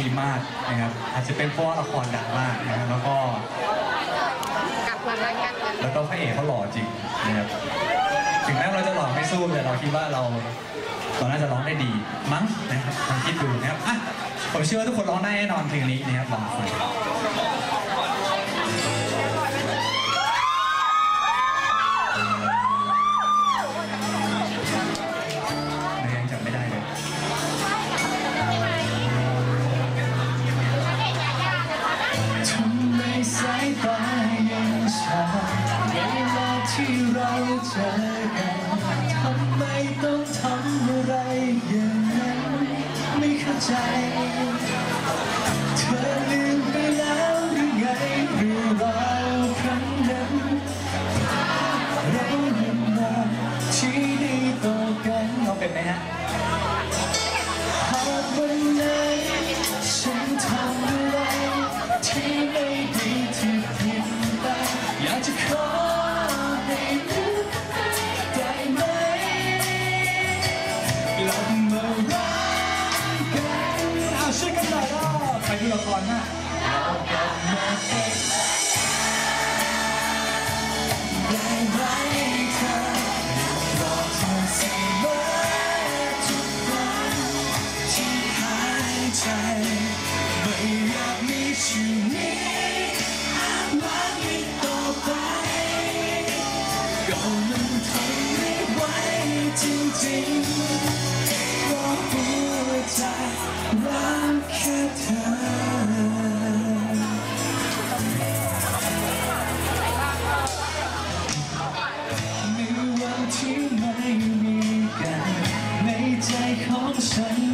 ดีมากนะครับอาจจะเป็นเพราะว่าละครดังมากนะครับแล้วก็กลับมาแล้วกันแล้วก็พระเอกเขาหล่อจริงนะครับถึงแม้เราจะหล่อไม่สู้แต่เราคิดว่าเราเราน่าจะร้องได้ดีมั้งนะครับลองคิดดูนะครับอะผมเชื่อว่าทุกคนร้องได้แน่นอนเพลงนี้นะครับลองฟัง ไละครมาก ของ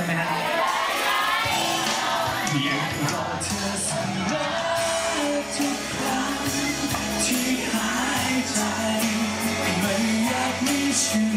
ได้ไหมฮะยังรอเธอเสมอทุกครั้งที่หายใจไม่อยากมีชีวิ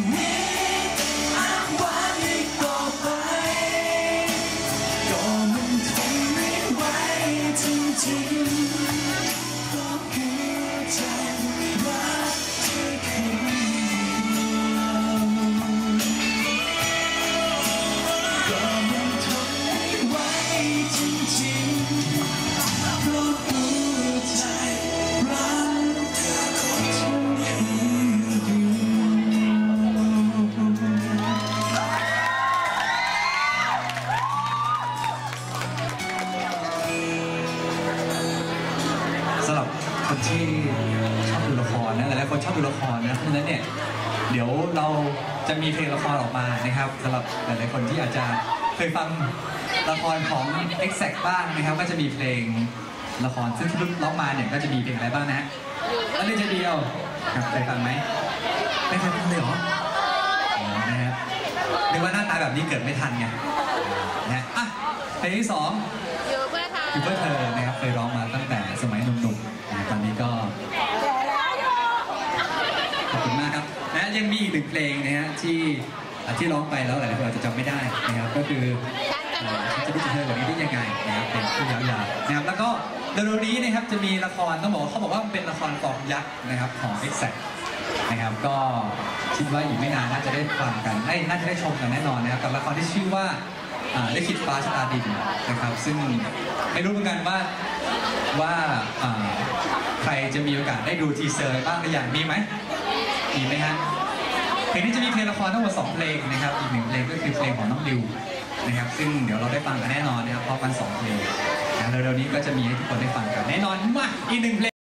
จริงๆเพราะหัวใจรักเธอคนเดียวสำหรับคนที่ชอบดูละครนะหลายๆคนชอบดูละครนะเพราะฉะนั้นเนี่ยเดี๋ยวเราจะมีเพลงละครออกมานะครับสำหรับหลายๆคนที่อาจจะเคยฟัง ละครของ Exact บ้างนะครับ ก็จะมีเพลงละครซึ่งที่ร้องมาเนี่ยก็จะมีเพลงอะไรบ้างนะฮะอันนี้จะเดียวครับเคยฟังไหมไม่เคยฟังเลยเหรออ๋อนะฮะนึกว่าหน้าตาแบบนี้เกิดไม่ทันไงนะฮะอะเพลงที่สองอยู่เพื่อทางคือเพื่อเธอนะครับเคยร้องมาตั้งแต่สมัยหนุ่มๆนะตอนนี้ก็ขอบคุณมากครับนะยังมีอีกหนึ่งเพลงนะฮะที่อะที่ร้องไปแล้วหลายๆคนอาจจะจำไม่ได้นะครับก็คือฉัน จะรู้ฉันจอแบบนี้ได้ยังไงนะครับเป็นชื่ยาวๆนะครับแล้วก็เร็วๆนี้นะครับจะมีละครต้องบอกว่าเขาบอกว่าเป็นละครฟอร์มยักษ์นะครับของ e x a c t นะครับก็คิดว่าอีกไม่นานน่าจะได้ฟังกันได้น่าจะได้ชมกันแน่นอนนะครับกับละครที่ชื่อว่าอ่าลิขิตฟ้าชะตาดินนะครับ ซึ่งไม่รู้เหมือนกันว่าว่าอ่าใครจะมีโอกาสได้ดูทีเซอร์บ้างหรือยังมีไหมมีไหมฮะเพลงนี้จะมีเพลงละครทั้งหมด2เพลงนะครับอีกหนึ่งเพลงก็คือเพลงของน้องดิว นะครับ ซึ่งเดี๋ยวเราได้ฟังกันแน่นอนนะครับพราะมันสองเพลงนะเร็วๆนี้ก็จะมีให้ทุกคนได้ฟังกันแน่นอนมาอีกหนึ่งเพลง